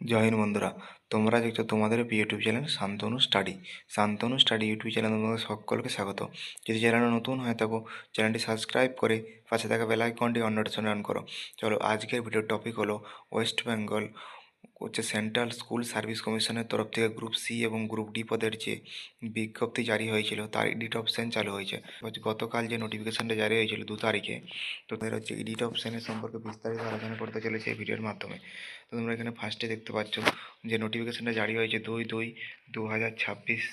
জয় হিন্দ বন্ধুরা, তোমরা দেখছ তোমাদের YouTube channel Shantanu study Shantanu study YouTube channel তোমাদের সকলকে স্বাগত। যদি চ্যানেলে নতুন হয়ে থাকো চ্যানেলটি সাবস্ক্রাইব করে পাশে থাকা বেল আইকনটি অন করো। চলো আজকের ভিডিওর টপিক হলো ওয়েস্ট বেঙ্গল হচ্ছে সেন্ট্রাল স্কুল সার্ভিস কমিশনের তরফ থেকে গ্রুপ সি এবং গ্রুপ ডি পদের যে বিজ্ঞপ্তি জারি হয়েছিল, তার এডিট অপশান চালু হয়েছে। গতকাল যে নোটিফিকেশানটা জারি হয়েছিল দু তারিখে, তো তাদের হচ্ছে এডিট অপশানের সম্পর্কে বিস্তারিত আলোচনা করতে চলেছে এই ভিডিওর মাধ্যমে। তো তোমরা এখানে ফার্স্টে দেখতে পাচ্ছ যে নোটিফিকেশানটা জারি হয়েছে দুই দুই দু হাজার ছাব্বিশ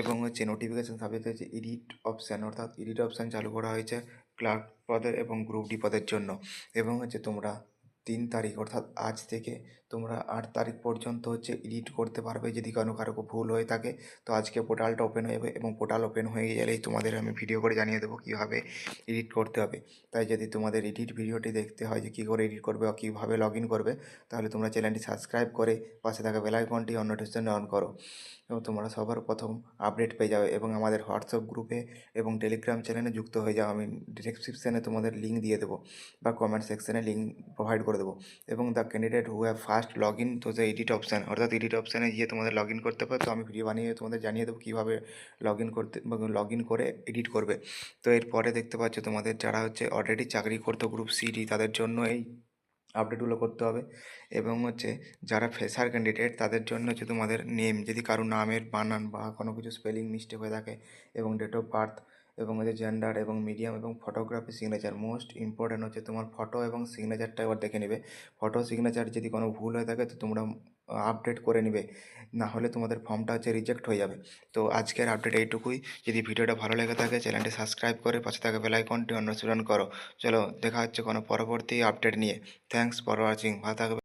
এবং হচ্ছে নোটিফিকেশান সাবজেক্ট হচ্ছে এডিট অপশান অর্থাৎ এডিট অপশান চালু করা হয়েছে ক্লার্ক পদের এবং গ্রুপ ডি পদের জন্য। এবং হচ্ছে তোমরা তিন তারিখ, অর্থাৎ আজ থেকে তোমরা আট তারিখ পর্যন্ত হচ্ছে এডিট করতে পারবে যদি কোনো কারও ভুল হয়ে থাকে। তো আজকে পোর্টালটা ওপেন হয়ে যাবে এবং পোর্টাল ওপেন হয়ে গেলেই তোমাদের আমি ভিডিও করে জানিয়ে দেবো কীভাবে এডিট করতে হবে। তাই যদি তোমাদের এডিট ভিডিওটি দেখতে হয় যে কী করে এডিট করবে বা কীভাবে লগ ইন করবে, তাহলে তোমরা চ্যানেলটি সাবস্ক্রাইব করে পাশে থাকা বেল আইকনটি অন নোটিফিকেশন অন করো। এবং তোমরা সবার প্রথম আপডেট পেয়ে যাবে এবং আমাদের হোয়াটসঅ্যাপ গ্রুপে এবং টেলিগ্রাম চ্যানেলে যুক্ত হয়ে যাও। আমি ডিসক্রিপশানে তোমাদের লিঙ্ক দিয়ে দেবো বা কমেন্ট সেকশানে লিঙ্ক প্রোভাইড করে দেবো। এবং the candidate who have first log in to the edit option অর্থাৎ এডিট অপশানে গিয়ে তোমাদের লগ ইন করতে হবে তো আমি ভিডিও বানিয়ে তোমাদের জানিয়ে দেবো কীভাবে লগ ইন করতে লগ ইন করে এডিট করবে। তো এরপরে দেখতে পাচ্ছ তোমাদের যারা হচ্ছে অলরেডি চাকরি করতো গ্রুপ সিডি তাদের জন্য এই আপডেটগুলো করতে হবে। এবং হচ্ছে যারা ফ্রেশার ক্যান্ডিডেট তাদের জন্য হচ্ছে তোমাদের নেম যদি কারও নামের বানান বা কোনো কিছু স্পেলিং মিস্টেক হয়ে থাকে এবং ডেট অফ বার্থ এবং হচ্ছে জেন্ডার এবং মিডিয়াম এবং ফটোগ্রাফি সিগনেচার মোস্ট ইম্পর্ট্যান্ট হচ্ছে তোমার ফটো এবং সিগনেচারটা এবার দেখে নেবে। ফটো সিগনেচার যদি কোনো ভুল হয়ে থাকে তো তোমরা আপডেট করে নেবে, না হলে তোমাদের ফর্মটা হচ্ছে রিজেক্ট হয়ে যাবে। তো আজকের আপডেট এইটুকুই। যদি ভিডিওটা ভালো লেগে থাকে চ্যানেলটি সাবস্ক্রাইব করে পাশে থাকা বেল আইকনটি অনুসরণ করো। চলো, দেখা হচ্ছে কোনো পরবর্তী আপডেট নিয়ে। থ্যাঙ্কস ফর ওয়াচিং ভালো থাকবে।